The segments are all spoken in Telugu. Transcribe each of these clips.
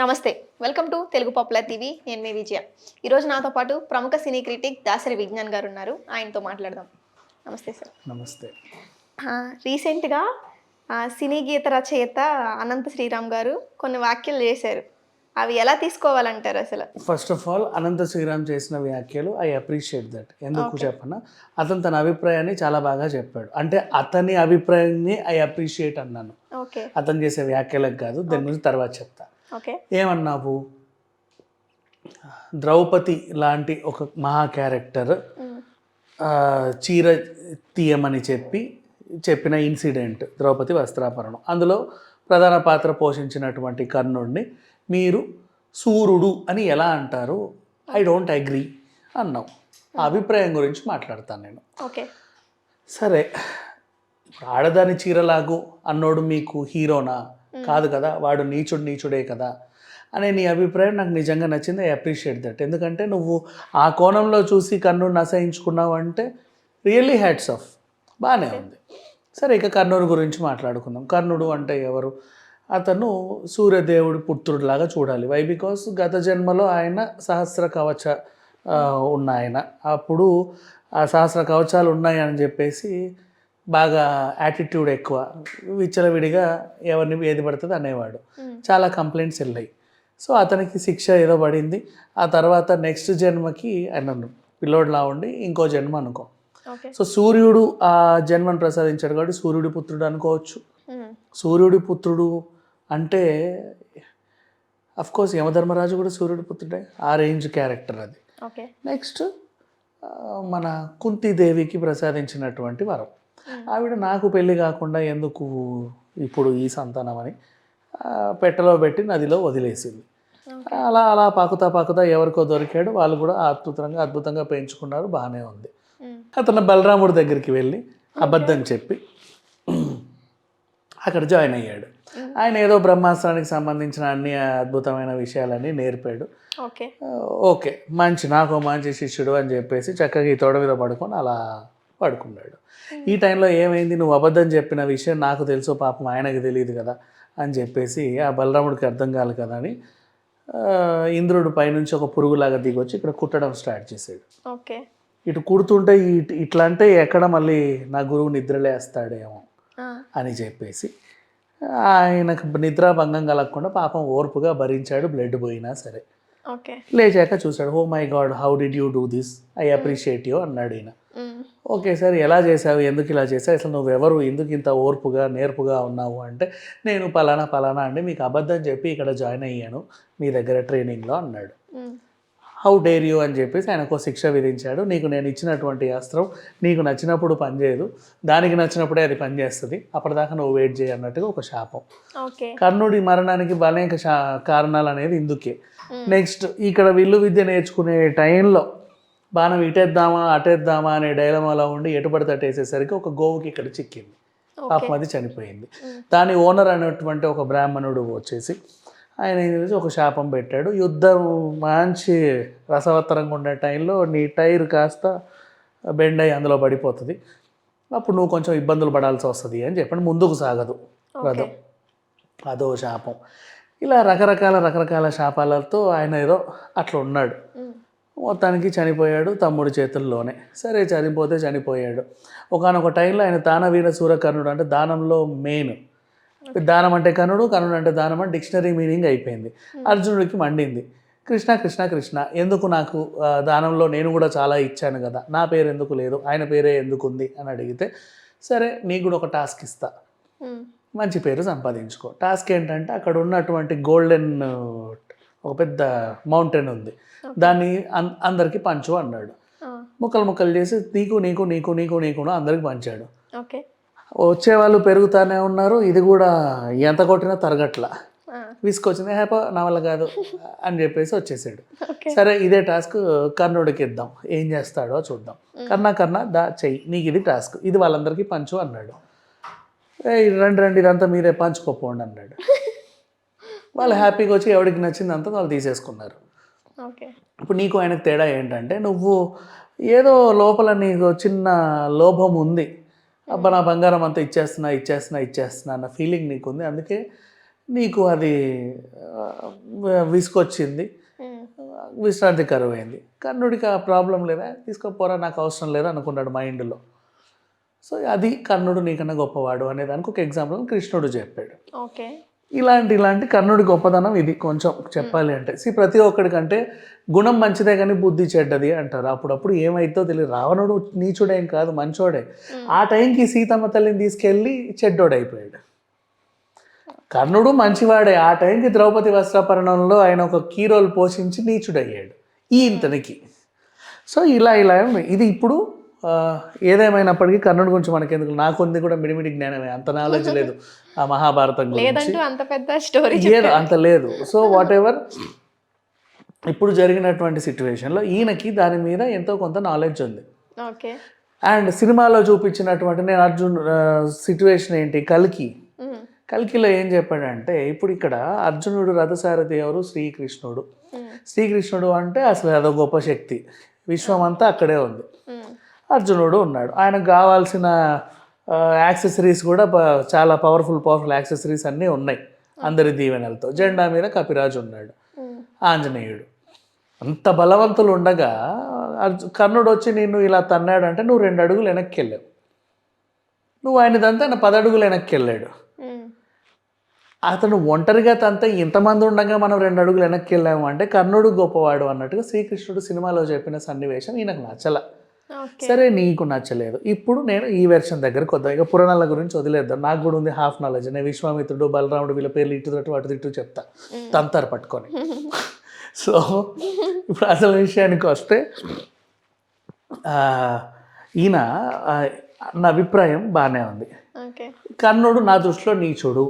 నమస్తే welcome to Telugu popular TV. నేను మీ విజయ. ఈరోజు నాతో పాటు ప్రముఖ సినీ క్రిటిక్ దాసరి విజ్ఞాన్ గారు ఉన్నారు. ఆయనతో మాట్లాడదాం. నమస్తే సార్. నమస్తే. రీసెంట్గా సినీ గీత రచయిత అనంత శ్రీరామ్ గారు కొన్ని వ్యాఖ్యలు చేశారు. అవి ఎలా తీసుకోవాలంటారు అసలు? First of all Anantha Sriram చేసిన వ్యాఖ్యలు ఐ అప్రిషియేట్ దట్ ఎందుకు చెప్పనా? అతను తన అభిప్రాయాన్ని చాలా బాగా చెప్పాడు. అంటే అతని అభిప్రాయాన్ని ఐ అప్రిషియేట్ అన్నాను. ఓకే అతను చేసే వ్యాఖ్యలకు కాదు దాని గురించి తర్వాత చెప్తా. ఓకే ఏమన్నావు? ద్రౌపది లాంటి ఒక మహా క్యారెక్టర్ చీర తీయమని చెప్పి చెప్పిన ఇన్సిడెంట్ ద్రౌపది వస్త్రాపరణం అందులో ప్రధాన పాత్ర పోషించినటువంటి కర్ణుడిని మీరు సూర్యుడు అని ఎలా అంటారు? ఐ డోంట్ అగ్రీ అన్నాం ఆ అభిప్రాయం గురించి మాట్లాడతాను నేను. ఓకే. సరే ఇప్పుడు ఆడదాని చీరలాగు అన్నోడు మీకు హీరోనా? కాదు కదా వాడు నీచుడు నీచుడే కదా అనే నీ అభిప్రాయం నాకు నిజంగా నచ్చింది ఐ అప్రిషియేట్ దట్ ఎందుకంటే నువ్వు ఆ కోణంలో చూసి కర్నూరుని అసహించుకున్నావు అంటే రియల్లీ హ్యాట్స్ ఆఫ్ బాగానే ఉంది. సరే ఇక కర్నూలు గురించి మాట్లాడుకుందాం. కర్ణుడు అంటే ఎవరు? అతను సూర్యదేవుడి పుత్రుడిలాగా చూడాలి. వై బికాస్ గత జన్మలో ఆయన సహస్ర కవచ ఉన్న ఆయన అప్పుడు ఆ సహస్ర కవచాలు ఉన్నాయని చెప్పేసి బాగా యాటిట్యూడ్ ఎక్కువ. విచ్చలవిడిగా ఎవరిని ఏది పడుతుంది అనేవాడు. చాలా కంప్లైంట్స్ వెళ్ళాయి. సో అతనికి శిక్ష ఏదో పడింది. ఆ తర్వాత నెక్స్ట్ జన్మకి ఆయన పిల్లోడులా ఉండి ఇంకో జన్మ అనుకో. సో సూర్యుడు ఆ జన్మను ప్రసాదించాడు కాబట్టి సూర్యుడి పుత్రుడు అనుకోవచ్చు. సూర్యుడి పుత్రుడు అంటే కోర్స్ యమధర్మరాజు కూడా సూర్యుడి పుత్రుడే. ఆ రేంజ్ క్యారెక్టర్ అది. నెక్స్ట్ మన కుంతీదేవికి ప్రసాదించినటువంటి వరం. ఆవిడ నాకు పెళ్ళి కాకుండా ఎందుకు ఇప్పుడు ఈ సంతానం అని పెట్టెలో పెట్టి నదిలో వదిలేసింది. అలా అలా పాకుతా పాకుతా ఎవరికో దొరికాడు వాళ్ళు కూడా అద్భుతంగా అద్భుతంగా పెంచుకున్నారు బాగానే ఉంది. అతను బలరాముడి దగ్గరికి వెళ్ళి అబద్ధం చెప్పి అక్కడ జాయిన్ అయ్యాడు. ఆయన ఏదో బ్రహ్మాస్త్రానికి సంబంధించిన అన్ని అద్భుతమైన విషయాలన్నీ నేర్పాడు. ఓకే మంచి నాకు మంచి శిష్యుడు అని చెప్పేసి చక్కగా ఈ తోడ మీద పడుకొని అలా పడుకున్నాడు ఈ టైంలో ఏమైంది? నువ్వు అబద్ధం చెప్పిన విషయం నాకు తెలుసు పాపం ఆయనకు తెలియదు కదా అని చెప్పేసి ఆ బలరాముడికి అర్థం కాదు కదా అని ఇంద్రుడు పైనుంచి ఒక పురుగులాగా దిగొచ్చి ఇక్కడ కుట్టడం స్టార్ట్ చేశాడు. ఓకే. ఇటు కుడుతుంటే ఇట్- ఇట్లా అంటే ఎక్కడ మళ్ళీ నా గురువు నిద్రలేస్తాడేమో అని చెప్పేసి ఆయనకు నిద్రాభంగం కలగకుండా పాపం ఓర్పుగా భరించాడు బ్లడ్ పోయినా సరే. లేచాక చూశాడు ఓ my God how did you do this? I appreciate you అన్నాడు ఈయన. ఓకే సార్ ఎలా చేసావు ఎందుకు ఇలా చేసావు అసలు నువ్వెవరు? ఎందుకు ఇంత ఓర్పుగా నేర్పుగా ఉన్నావు? అంటే నేను పలానా పలానా అండి మీకు అబద్ధం చెప్పి ఇక్కడ జాయిన్ అయ్యాను మీ దగ్గర ట్రైనింగ్లో అన్నాడు. హౌ డేర్ యూ అని చెప్పేసి ఆయనకు ఒక శిక్ష విధించాడు. నీకు నేను ఇచ్చినటువంటి అస్త్రం నీకు నచ్చినప్పుడు పనిచేయదు. దానికి నచ్చినప్పుడే అది పనిచేస్తుంది. అప్పటిదాకా నువ్వు వెయిట్ చేయి అన్నట్టుగా ఒక శాపం. ఓకే. కర్ణుడి మరణానికి అనేక శా కారణాలు అనేది ఇందుకే. నెక్స్ట్ ఇక్కడ విల్లు విద్య నేర్చుకునే టైంలో బాణం ఇటేద్దామా అటేద్దామా అనే డైలమాలో ఉండి ఎటు పడితే అటు వేసేసరికి ఒక గోవుకి ఇక్కడ చిక్కింది. పాపం అది చనిపోయింది. దాని ఓనర్ అనేటువంటి ఒక బ్రాహ్మణుడు వచ్చేసి ఆయన ఏం చేసి ఒక శాపం పెట్టాడు. యుద్ధం మంచి రసవత్తరంగా ఉండే టైంలో నీ టైర్ కాస్త బెండ్ అయ్యి అందులో పడిపోతుంది. అప్పుడు నువ్వు కొంచెం ఇబ్బందులు పడాల్సి వస్తుంది అని చెప్పండి. ముందుకు సాగదు రథం. అదో శాపం. ఇలా రకరకాల రకరకాల శాపాలతో ఆయన ఏదో అట్లా ఉన్నాడు. మొత్తానికి చనిపోయాడు తమ్ముడి చేతుల్లోనే. సరే చనిపోతే చనిపోయాడు. ఒకనొక టైంలో ఆయన దానవీర సూరకర్ణుడు అంటే దానంలో మెయిన్. దానం అంటే కర్ణుడు కర్ణుడు అంటే దానం అంటే డిక్షనరీ మీనింగ్ అయిపోయింది. అర్జునుడికి మండింది. కృష్ణ కృష్ణ కృష్ణ ఎందుకు నాకు దానంలో నేను కూడా చాలా ఇచ్చాను కదా? నా పేరు ఎందుకు లేదు? ఆయన పేరే ఎందుకు ఉంది? అని అడిగితే సరే నీకు కూడా ఒక టాస్క్ ఇస్తా. మంచి పేరు సంపాదించుకో. టాస్క్ ఏంటంటే అక్కడ ఉన్నటువంటి గోల్డెన్ ఒక పెద్ద మౌంటైన్ ఉంది. దాన్ని అన్ అందరికీ పంచు అన్నాడు. ముక్కలు ముక్కలు చేసి నీకు నీకు నీకు నీకు నీకు అందరికి పంచాడు. ఓకే. వచ్చేవాళ్ళు పెరుగుతానే ఉన్నారు. ఇది కూడా ఎంత కొట్టినా తరగట్లా. విసుకొచ్చింది హ్యాప నా వల్ల కాదు అని చెప్పేసి వచ్చేసాడు. సరే ఇదే టాస్క్ కర్ణుడికి ఇద్దాం. ఏం చేస్తాడో చూద్దాం. కర్ణ కర్ణ దా చెయ్యి నీకు ఇది టాస్క్. ఇది వాళ్ళందరికీ పంచు అన్నాడు. "ఏయ్, రండి రండి ఇదంతా మీరే పంచుకోపోండి అన్నాడు. వాళ్ళు హ్యాపీగా వచ్చి ఎవరికి నచ్చిందంతా వాళ్ళు తీసేసుకున్నారు. ఓకే. ఇప్పుడు నీకు ఆయనకు తేడా ఏంటంటే నువ్వు ఏదో లోపల నీకు చిన్న లోభం ఉంది. అబ్బా నా బంగారం అంతా ఇచ్చేస్తున్నా ఇచ్చేస్తున్నా ఇచ్చేస్తున్నా అన్న ఫీలింగ్ నీకు ఉంది అందుకే నీకు అది విసుకొచ్చింది విశ్రాంతి కరువు అయింది కర్ణుడికి ఆ ప్రాబ్లం లేదా? తీసుకోపోరా నాకు అవసరం లేదా అనుకున్నాడు మైండ్లో సో అది కర్ణుడు నీకన్నా గొప్పవాడు అనే దానికి ఒక ఎగ్జాంపుల్ కృష్ణుడు చెప్పాడు. ఓకే. ఇలాంటి ఇలాంటి కర్ణుడి గొప్పదనం ఇది కొంచెం చెప్పాలి అంటే. సి ప్రతి ఒక్కడికంటే గుణం మంచిదే కానీ బుద్ధి చెడ్డది అంటారు. అప్పుడప్పుడు ఏమైద్దో తెలియదు. రావణుడు నీచుడేం కాదు మంచోడే. ఆ టైంకి సీతమ్మ తల్లిని తీసుకెళ్ళి చెడ్డోడైపోయాడు. కర్ణుడు మంచివాడే. ఆ టైంకి ద్రౌపది వస్త్రాపరణంలో ఆయన ఒక కీ రోల్ పోషించి నీచుడయ్యాడు. ఈ ఇంతనికి సో ఇలా ఇలా. ఇది ఇప్పుడు ఏదేమైనప్పటికీ కర్ణుడి గురించి మనకెందుకు? నాకు ఉంది కూడా మిడిమిడి జ్ఞానమే. అంత నాలెడ్జ్ లేదు. ఆ మహాభారతం లేదంటూ అంత పెద్ద స్టోరీ లేదు అంత లేదు. సో వాట్ ఎవర్ ఇప్పుడు జరిగినటువంటి సిచ్యువేషన్లో ఈయనకి దాని మీద ఎంతో కొంత నాలెడ్జ్ ఉంది. ఓకే. అండ్ సినిమాలో చూపించినటువంటి నేను అర్జున్ సిచ్యువేషన్ ఏంటి? కల్కి. కల్కిలో ఏం చెప్పాడంటే ఇప్పుడు ఇక్కడ అర్జునుడు రథసారథి ఎవరు? శ్రీకృష్ణుడు. శ్రీకృష్ణుడు అంటే అసలు అదో గొప్ప శక్తి. విశ్వం అంతా అక్కడే ఉంది. అర్జునుడు ఉన్నాడు. ఆయనకు కావాల్సిన యాక్సెసరీస్ కూడా చాలా పవర్ఫుల్ పవర్ఫుల్ యాక్సెసరీస్ అన్నీ ఉన్నాయి అందరి దీవెనలతో. జెండా మీద కపిరాజు ఉన్నాడు ఆంజనేయుడు. అంత బలవంతులు ఉండగా కర్ణుడు వచ్చి నిన్ను ఇలా తన్నాడు అంటే నువ్వు రెండు అడుగులు వెనక్కి వెళ్ళావు నువ్వు ఆయనదంతా ఆయన పది అడుగులు వెనక్కి వెళ్ళాడు అతను ఒంటరిగా తంతా ఇంతమంది ఉండగా మనం రెండు అడుగులు వెనక్కి వెళ్ళాము అంటే కర్ణుడు గొప్పవాడు అన్నట్టుగా శ్రీకృష్ణుడు సినిమాలో చెప్పిన సన్నివేశం ఈయనకు నచ్చల. సరే నీకు నచ్చలేదు. ఇప్పుడు నేను ఈ వెర్షన్ దగ్గర కొద్దిగా ఇక పురాణాల గురించి వదిలేద్దాం. నాకు కూడా ఉంది హాఫ్ నాలెడ్జ్ నేను విశ్వామిత్రుడు బలరాముడు వీళ్ళ పేర్లు ఇటు తట్టు అటు తిట్టు చెప్తా. తంతారు పట్టుకొని. సో ఇప్పుడు అసలు విషయానికి వస్తే ఈయన నా అభిప్రాయం బాగానే ఉంది. ఓకే. కర్ణుడు నా దృష్టిలో నీచుడు.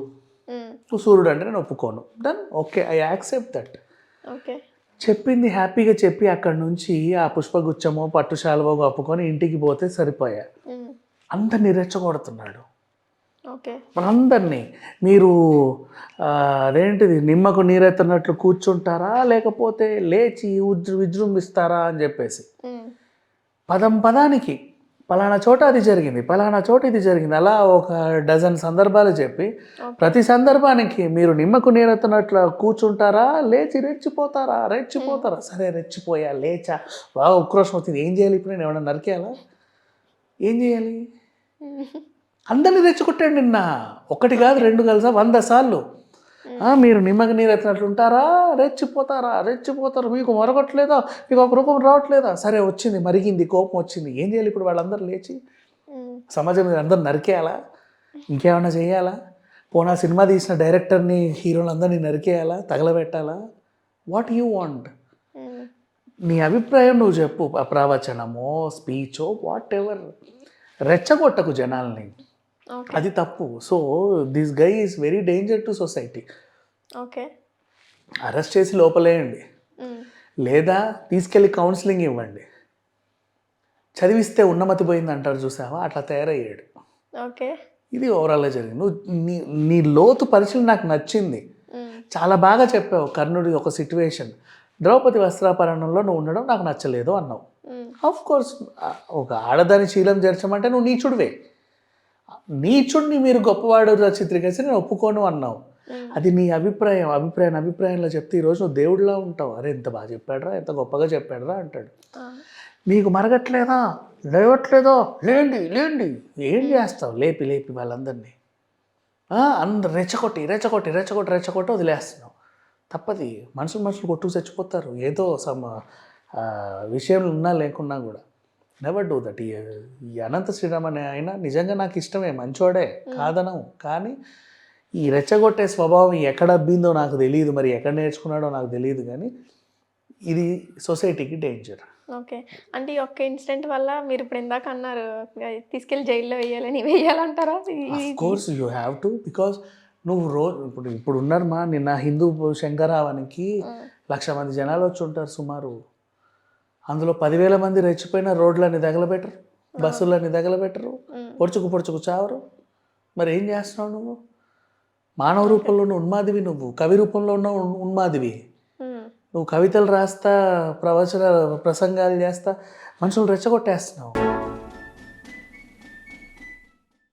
సూర్యుడు అంటే నేను ఒప్పుకోను. Then okay I accept that okay. చెప్పింది హ్యాపీగా చెప్పి అక్కడి నుంచి ఆ పుష్పగుచ్చమో పట్టు శాలువో కప్పుకొని ఇంటికి పోతే సరిపోయా. అందరినీ రెచ్చగొడుతున్నాడు. ఓకే. మనందరినీ. మీరు అదేంటిది నిమ్మకు నీరెత్తనట్లు కూర్చుంటారా? లేకపోతే లేచి విజృంభిస్తారా అని చెప్పేసి. పదం పదానికి పలానా చోట అది జరిగింది పలానా చోట ఇది జరిగింది. అలా ఒక డజన్ సందర్భాలు చెప్పి ప్రతి సందర్భానికి మీరు నిమ్మకు నీరెత్తనట్లు కూర్చుంటారా? లేచి రెచ్చిపోతారా? రెచ్చిపోతారా? సరే రెచ్చిపోయా లేచా. బాగా ఉక్రోషం వచ్చింది ఏం చేయాలి ఇప్పుడు? నేను ఏమన్నా నరికేయాలా? ఏం చేయాలి? ఉమ్, అందరినీ రెచ్చగొట్టాడు నిన్న. ఒకటి కాదు రెండు కలిసా? వంద సార్లు. మీరు నిమ్మకి నీరు ఎత్తినట్లు ఉంటారా? రెచ్చిపోతారా? రెచ్చిపోతారు. మీకు మరొకట్లేదా మీకు ఒక రూపం రావట్లేదా? సరే వచ్చింది. మరిగింది. కోపం వచ్చింది. ఏం చేయాలి ఇప్పుడు వాళ్ళందరూ లేచి? సమాజం మీద అందరు నరికేయాలా? ఇంకేమైనా చేయాలా? పోనా సినిమా తీసిన డైరెక్టర్ని హీరోలందరినీ నరికేయాలా? తగలబెట్టాలా? What you want? నీ అభిప్రాయం నువ్వు చెప్పు. ప్రవచనమో స్పీచో వాట్ ఎవర్ రెచ్చగొట్టకు జనాల్ని. అది తప్పు. So this guy is very danger to society. Okay. Arrest చేసి లోపలేయండి. లేదా తీసుకెళ్ళి కౌన్సిలింగ్ ఇవ్వండి. చదివిస్తే ఉన్నమతి పోయింది అంటారు చూసావా? అట్లా తయారయ్యాడు. ఓకే. ఇది ఓవరాల్గా జరిగింది. నువ్వు నీ నీ లోతు పరిశీలన నాకు నచ్చింది. చాలా బాగా చెప్పావు కర్ణుడి ఒక సిట్యువేషన్ ద్రౌపది వస్త్రాపరణంలో నువ్వు ఉండడం నాకు నచ్చలేదు అన్నావు. ఆఫ్ కోర్స్ ఒక ఆడదాని శీలం చేర్చమంటే నువ్వు నీచుడివే. నీచుడిని మీరు గొప్పవాడు చిత్రీకరిస్తే నేను ఒప్పుకోను అన్నావు. అది నీ అభిప్రాయం అభిప్రాయం అభిప్రాయంలో చెప్తే ఈరోజు నువ్వు దేవుడిలా ఉంటావు. అరే ఎంత బాగా చెప్పాడరా ఎంత గొప్పగా చెప్పాడరా అంటాడు. మీకు మరగట్లేదా? లేవట్లేదో? లేండి లేండి. ఏం చేస్తావు? లేపి లేపి వాళ్ళందరినీ. అందరు రెచ్చగొట్టి రెచ్చగొట్టి రెచ్చగొట్టి రెచ్చగొట్టి వదిలేస్తున్నావు. తప్పది. మనుషులు మనుషులు కొట్టుకు చచ్చిపోతారు. ఏదో సమ విషయంలో ఉన్నా లేకున్నా కూడా. నెవర్ డూ దట్ ఈ ఈ అనంత శ్రీరామ్ అనే ఆయన నిజంగా నాకు ఇష్టమే. మంచోడే. కాదనం కానీ ఈ రెచ్చగొట్టే స్వభావం ఎక్కడ అబ్బిందో నాకు తెలియదు మరి ఎక్కడ నేర్చుకున్నాడో నాకు తెలియదు కానీ ఇది సొసైటీకి డేంజర్. ఓకే. అంటే ఈ ఒక్క ఇన్సిడెంట్ వల్ల మీరు ఇప్పుడు ఇందాక అన్నారు తీసుకెళ్ళి జైల్లో వేయాలని వేయాలంటారా? Course you have to because నువ్వు రోజు ఇప్పుడు ఇప్పుడు ఉన్నారు మా నిన్న హిందూ శంకరావానికి లక్ష మంది జనాలు వచ్చి ఉంటారు సుమారు. అందులో పదివేల మంది రెచ్చిపోయిన రోడ్లని తగలబెట్టరు బస్సులని తగలబెట్టరు పొడుచుకు పొడుచుకు చావరు. మరి ఏం చేస్తున్నావు నువ్వు? మానవ రూపంలో ఉన్న ఉన్మాదివి నువ్వు. కవి రూపంలో ఉన్న ఉన్- ఉన్మాదివి. నువ్వు కవితలు రాస్తా ప్రవచన ప్రసంగాలు చేస్తా మనుషులు రెచ్చగొట్టేస్తున్నావు.